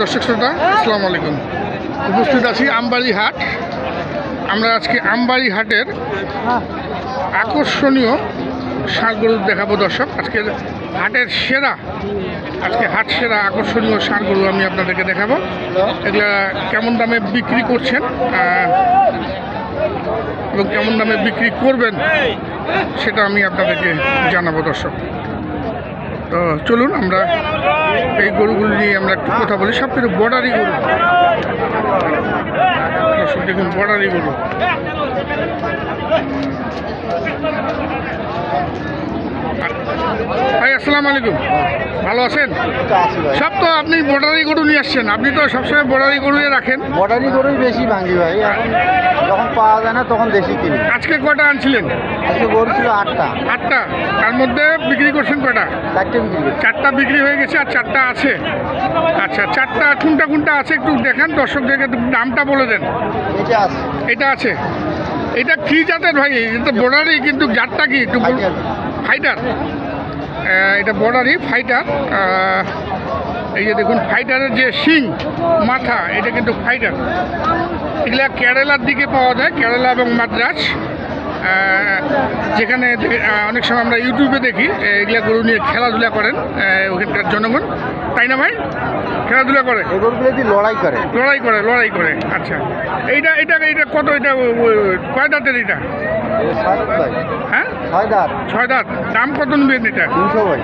দর্শক শ্রোতা, আসসালামু আলাইকুম। উপস্থিত আছি আমবাড়ি হাট। আমরা আজকে আমবাড়ি হাটের আকর্ষণীয় গরু দেখাবো দর্শক। আজকে হাটের সেরা, আজকে হাট সেরা আকর্ষণীয় গরু আমি আপনাদেরকে দেখাবো। এগুলা কেমন দামে বিক্রি করছেন এবং কেমন দামে বিক্রি করবেন, সেটা আমি আপনাদেরকে জানাব দর্শক। তো চলুন আমরা এই গরুগুলো নিয়ে আমরা একটু কথা বলি। সব কিছু বর্ডারি গরু। দেখুন বর্ডারি গরু। ভাই আসসালামু আলাইকুম। ভালো আছেন? সব তো আপনি বর্ডারি গরু নিয়ে আসছেন। আপনি তো সবসময় বর্ডারি গরুয়ে রাখেন। মডার্নি গরুই বেশি ভাঙি ভাই। পাওয়া যায় না তখন দেশি কিনি। আজকে কটা আনছিলেন? আজকে গরু ছিল আটটা। আটটা? তার মধ্যে বিক্রি করছেন কটা চারটে বিক্রি চারটা বিক্রি হয়ে গেছে আর চারটা আছে। আচ্ছা চারটা কোনটা কোনটা আছে একটু দেখেন দর্শকদেরকে নামটা বলে দেন। এটা আছে। এটা আছে। এটা কি জাতের ভাই? এটা বর্ডারই কিন্তু জাতটা কি? একটু ফাইটার। এটা বর্ডারই ফাইটার এই যে দেখুন ফাইটারের যে শিং মাথা এটা কিন্তু ফাইটার এগুলা কেরালার দিকে পাওয়া যায় কেরালা এবং মাদ্রাস। যেখানে অনেক সময় আমরা ইউটিউবে দেখি এগুলা গরু নিয়ে খেলাধুলা করেন ওখানকার জনগণ। তাই না ভাই? খেলাধুলা করে? লড়াই করে? লড়াই করে লড়াই করে আচ্ছা। এইটা এটা এটা কত এটা কয় দাঁতের এটা হ্যাঁ? ছয় দাঁত। ছয় দাঁত। দাম কত নেবেন এটা? তিনশো ভাই।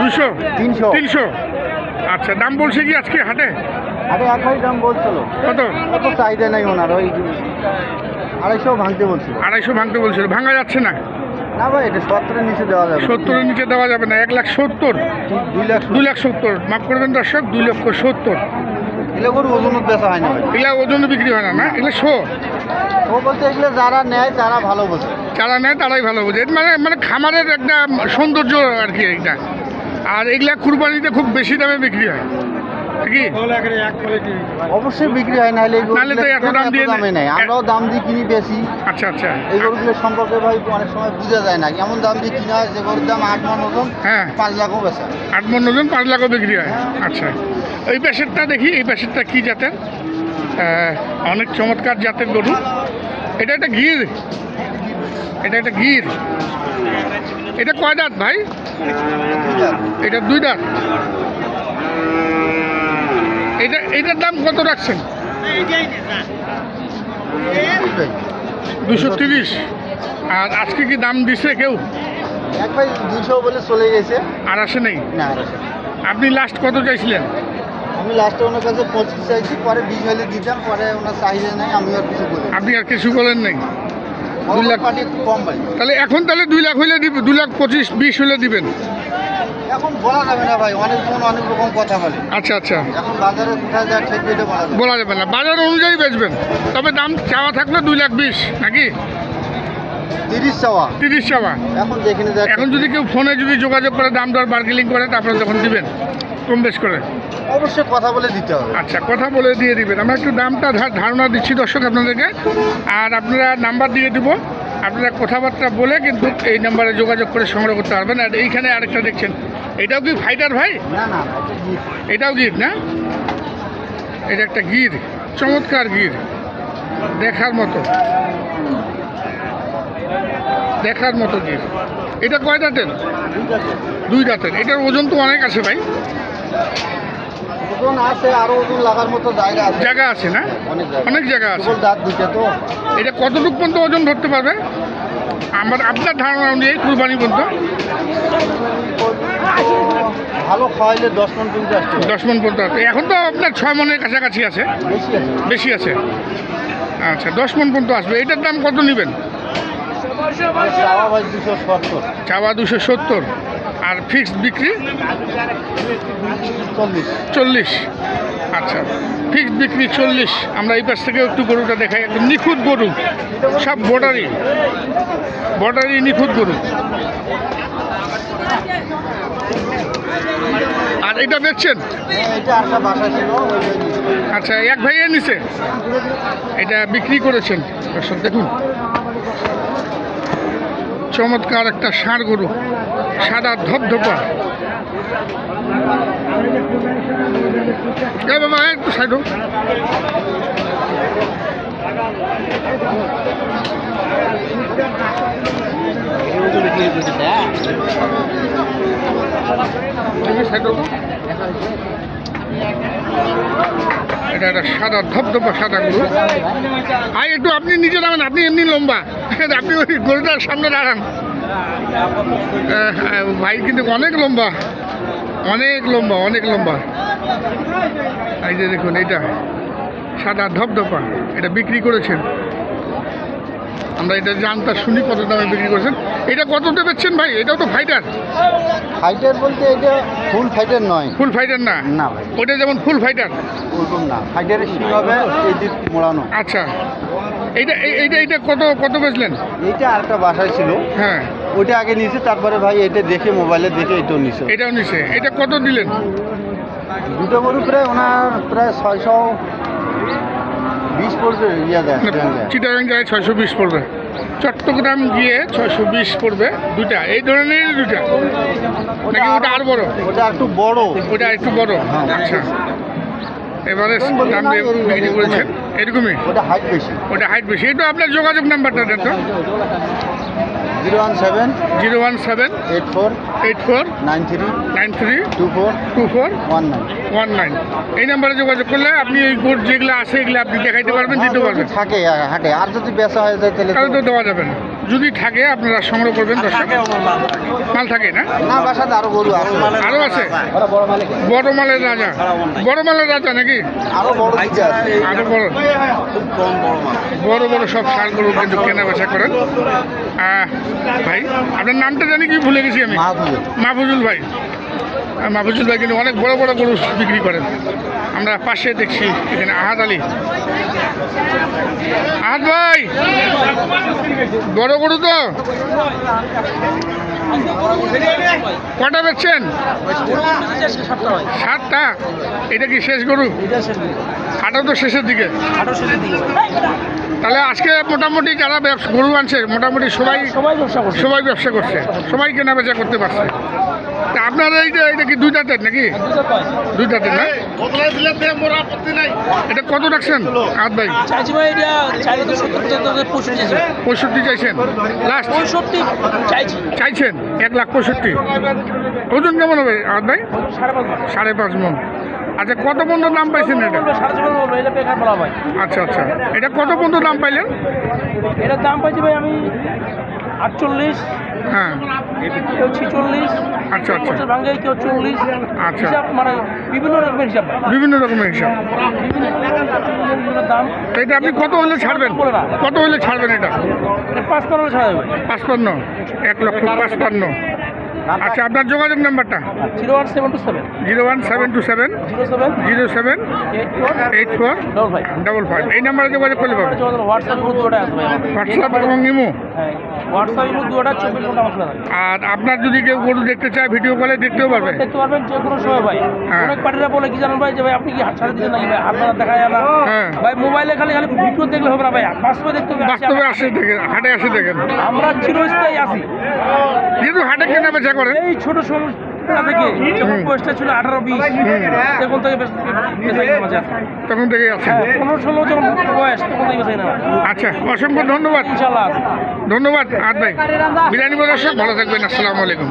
দুশো? তিনশো। তিনশো? আচ্ছা দাম বলছে কি আজকে হাটে? আরে এক ভাই দাম বলছিল। কত? কত চাহিদা নাই ওনার ওই আড়াইশো ভাঙতে বলছিল। আড়াইশো ভাঙতে বলছিল ভাঙা যাচ্ছে না? না ভাই এটা সত্তরের নিচে দেওয়া যাবে। সত্তরের নিচে দেওয়া যাবে না এক লাখ সত্তর। দুই লাখ দুই লাখ সত্তর মাফ করবেন দর্শক দুই লক্ষ সত্তর। এগুলো গরু ওজন বেচা হয় না এগুলা ওজন বিক্রি হয় না না? এগুলো শো। ও বলতে এগুলো যারা নেয় তারা ভালো বোঝে। যারা নেয় তারাই ভালো বোঝে। মানে মানে খামারের একটা সৌন্দর্য আর কি এটা আর এগুলা কুরবানিতে খুব বেশি দামে বিক্রি হয়। কি অবশ্যই বিক্রি হয় নাহলে নাহলে তো এত দাম দিয়ে দামে নেয়। আমরাও দাম দিয়ে কিনি বেশি। আচ্ছা আচ্ছা। এই গরুগুলোর সম্পর্কে ভাই অনেক সময় বোঝা যায় না। কেমন দাম দিয়ে কিনা হয় যে গরুর দাম আট মন ওজন হ্যাঁ। পাঁচ লাখও বেচা। আট মন ওজন পাঁচ লাখও বিক্রি হয়। আচ্ছা। এই প্যাসেটটা দেখি এই প্যাসেটটা কী জাতের? অনেক চমৎকার জাতের গরু। এটা একটা গির। এটা একটা গির। এটা কয় দাঁত ভাই? এটা দুই দাঁত। এটা এটার দাম কত রাখছেন? দুশো তিরিশ। আর আজকে কি দাম দিছে কেউ? এক ভাই দুইশো বলে চলে গেছে। আর আসে নেই? না। আপনি লাস্ট কত চাইছিলেন? আমি লাস্টে ওনার কাছে পঁচিশ চাইছি পরে বিশ হলে দিতাম পরে ওনার চাহিদা নেই আমি আর কিছু বলি আপনি আর কিছু বলেন নেই? দুই লাখ। কম পাই তাহলে এখন তাহলে দুই লাখ হইলে দিবেন দুই লাখ পঁচিশ বিশ হলে দিবেন। এখন বলা যাবে না ভাই অনেকজন অনেক রকম কথা বলে। আচ্ছা আচ্ছা। এখন বাজারে কোথায় যা ঠিক এটা বলা যাবে বলা যাবে না। বাজার অনুযায়ী বেচবেন। তবে দাম চাওয়া থাকলে দুই লাখ বিশ নাকি? তিরিশ চাওয়া। তিরিশ চাওয়া। এখন যেখানে এখন যদি কেউ ফোনে যদি যোগাযোগ করে দাম দর বার্গেলিং করে তারপরে যখন দিবেন। কম বেশ করে? অবশ্যই কথা বলে দিতে হবে। আচ্ছা কথা বলে দিয়ে দিবেন। আমরা একটু দামটা ধারণা দিচ্ছি দর্শক আপনাদেরকে। আর আপনারা নাম্বার দিয়ে দিব। আপনারা কথাবার্তা বলে কিন্তু এই নাম্বারে যোগাযোগ করে সংগ্রহ করতে পারবেন। আর এইখানে আরেকটা দেখছেন। এটাও কি ফাইটার ভাই? না না। এটাও গির না? এটা একটা গির। চমৎকার গির। দেখার মতো। দেখার মতো গির। এটা কয় দাঁতের দুই দাঁতের এটার ওজন তো অনেক আছে ভাই। ওজন আছে আরও ওজন লাগার মতো জায়গা আছে। জায়গা আছে না? অনেক জায়গা। আছে। দাঁত দুটো তো। এটা কতটুকু পর্যন্ত ওজন ধরতে পারবে? আমার আপনার ধারণা অনুযায়ী কুরবানি পর্যন্ত। ভালো খাওয়াইলে দশ মন পর্যন্ত আসতে দশ মন পর্যন্ত আছে। এখন তো আপনার ছয় মনের কাছাকাছি আছে। বেশি আছে। বেশি আছে। আচ্ছা দশ মন পর্যন্ত আসবে। এটার দাম কত নেবেন? চাওয়া দুশো সত্তর। আর ফিক্সড বিক্রি? চল্লিশ। চল্লিশ। আচ্ছা ফিক্সড বিক্রি চল্লিশ। আমরা এই পাশ থেকে একটু গরুটা দেখাই। একদম নিখুঁত গরু। সব বর্ডারি বর্ডারি নিখুঁত গরু। আর এটা বেচছেন? হ্যাঁ। আচ্ছা এক ভাইয়ের নিচে? এটা বিক্রি করেছেন। দর্শক দেখুন। চমৎকার একটা ষাঁড় গরু সাদা ধপধপা। বাবা একটু সাইড এটা একটা সাদা ধপধপা সাদা গরু। আর একটু আপনি নিজে নামেন, আপনি এমনি লম্বা। আপনি ওই গরুটার সামনে দাঁড়ান। ভাই কিন্তু অনেক লম্বা। অনেক লম্বা অনেক লম্বা। এই যে দেখুন এটা সাদা ধপধপা এটা বিক্রি করেছেন। আমরা এটা জানতা শুনি কত দামে বিক্রি করছেন। এটা কততে বেচছেন ভাই? এটাও তো ফাইটার ফাইটার বলতে এটা ফুল ফাইটার নয়। ফুল ফাইটার না? না ভাই। ওটা যেমন ফুল ফাইটার ওরকম না। ফাইটারের শিং হবে এই দিক মোড়ানো। আচ্ছা। এইটা এই- এইটা এইটা কত কত বেচলেন? এইটা আরেকটা বাসায় ছিল। হ্যাঁ। ওইটা আগে নিয়েছে তারপরে ভাই এটা দেখে মোবাইলে দেখে এটাও নিছে। এটাও নিছে। এটা কত দিলেন? দুটো গরু প্রায় ওনার প্রায় ছয়শো বিশ পড়বে ইয়া দেয় চিটাগাং যায় ছয়শো বিশ পড়বে। চট্টগ্রাম গিয়ে ছয়শো বিশ পড়বে দুটা এই ধরনের দুটা নাকি ওটা আর বড়? ওটা একটু বড়। ওটা একটু বড়? হ্যাঁ। আচ্ছা। এবারে দাম দিয়ে বিক্রি করেছেন। এরকমই? ওটা হাইট বেশি। ওটা হাইট বেশি। এটা আপনার যোগাযোগ নাম্বারটা দেন তো। Zero one seven zero one seven eight four eight four nine three nine three two four two four one nine one nine এই নাম্বারে যোগাযোগ করলে আপনি এই গোট যেগুলো আছে এগুলো আপনি দেখাইতে পারবেন দিতে পারবেন। থাকে আ- হাটে। আর যদি বেচা হয়ে যায় তাহলে তো- দেওয়া যাবে না। যদি থাকে আপনারা সংগ্রহ করবেন দর্শক। মাল থাকে। না? না আরও গরু আছে। আছে? বড় মালের রাজা। বড় মালের রাজা। নাকি? আরও বড় আরও বড়। বড় বড় বড় সব সারগুলো কিন্তু কেনা বেচা করেন। ভাই আপনার নামটা জানি কি ভুলে গেছি আমি? মাহফুজুল। ভাই। মাহফুজুল ভাই কিন্তু অনেক বড় বড় গরু বিক্রি করেন। আমরা পাশে দেখছি এখানে আহাদ আলী। আহাদ ভাই বড় গরু তো। কটা বেচছেন? সাতটা। এটা কি শেষ গরু? হাটও তো শেষের দিকে। তাহলে আজকে মোটামুটি যারা ব্যবসা গরু আনছে মোটামুটি সবাই সবাই ব্যবসা করছে। সবাই কেনা বেচা করতে পারছে। আপনার এইটা এটা কি দুইটা দাঁতের নাকি? দুইটা দাঁতের না? এটা কত রাখছেন? আট ভাই? চাইছি ভাই এটা চাইলে তো সত্তর পঁয়ষট্টি পঁয়ষট্টি চাইছেন। লাস্ট পঁয়ষট্টি চাইছি। চাইছেন? এক লাখ পঁয়ষট্টি। ওজন কেমন হবে আট ভাই? সাড়ে পাঁচ মন। আচ্ছা কত পর্যন্ত দাম পাইছেন এটা? আচ্ছা আচ্ছা। এটা কত পর্যন্ত দাম পাইলেন? এটা দাম পাইছি ভাই আমি আটচল্লিশ হ্যাঁ। কেউ ছিচল্লিশ আচ্ছা, আচ্ছা। কেউ চল্লিশ। আচ্ছা। হিসাব মানে বিভিন্ন রকমের হিসাব। বিভিন্ন রকমের হিসাব। দাম এটা আপনি কত হলে ছাড়বেন? কত হলে ছাড়বেন এটা? এটা পাঁচ পনেরো ছাড়া যাবে। পাঁচপান্ন। এক লক্ষ পাঁচপান্ন। আচ্ছা আপনার যোগাযোগ নাম্বারটা? Zero one seven two seven. Zero one seven two seven. Zero seven. Zero seven. Eight four. Eight four. Double five. Double five. এই নাম্বারে যোগাযোগ করলে পাবেন। হোয়াটসঅ্যাপ এবং ইমো। হ্যাঁ আর আপনার যদি কেউ গরু দেখতে চায় ভিডিও কলে দেখতেও পারবে। দেখতে পারবেন যে কোনো সময় ভাই। হ্যাঁ। অনেক পার্টিরা বলে কি জানেন ভাই যে ভাই আপনি কি ছাড়া দিচ্ছেন নাকি ভাই? ছাড়া দেখা যায় না। হ্যাঁ। ভাই মোবাইলে খালি খালি ভিডিও দেখলে হবে না ভাই। বাস্তবে দেখতে হবে বাস্তবে আসে দেখেন হাটে আসে দেখেন। আমরা চিরস্থায়ী আছি। যেহেতু হাটে কেনা বেচা করেন। এই ছোট সমস্যা থেকে যখন বয়সটা ছিল আঠারো বিশ তখন থেকে আছে। তখন হ্যাঁ পনেরো ষোলো যখন বয়স তখন থেকে বেঁচে না আচ্ছা অসংখ্য ধন্যবাদ। ইনশাল্লাহ ধন্যবাদ আদ ভাই। বিরিয়ানি দর্শক ভালো থাকবেন আসসালামু আলাইকুম।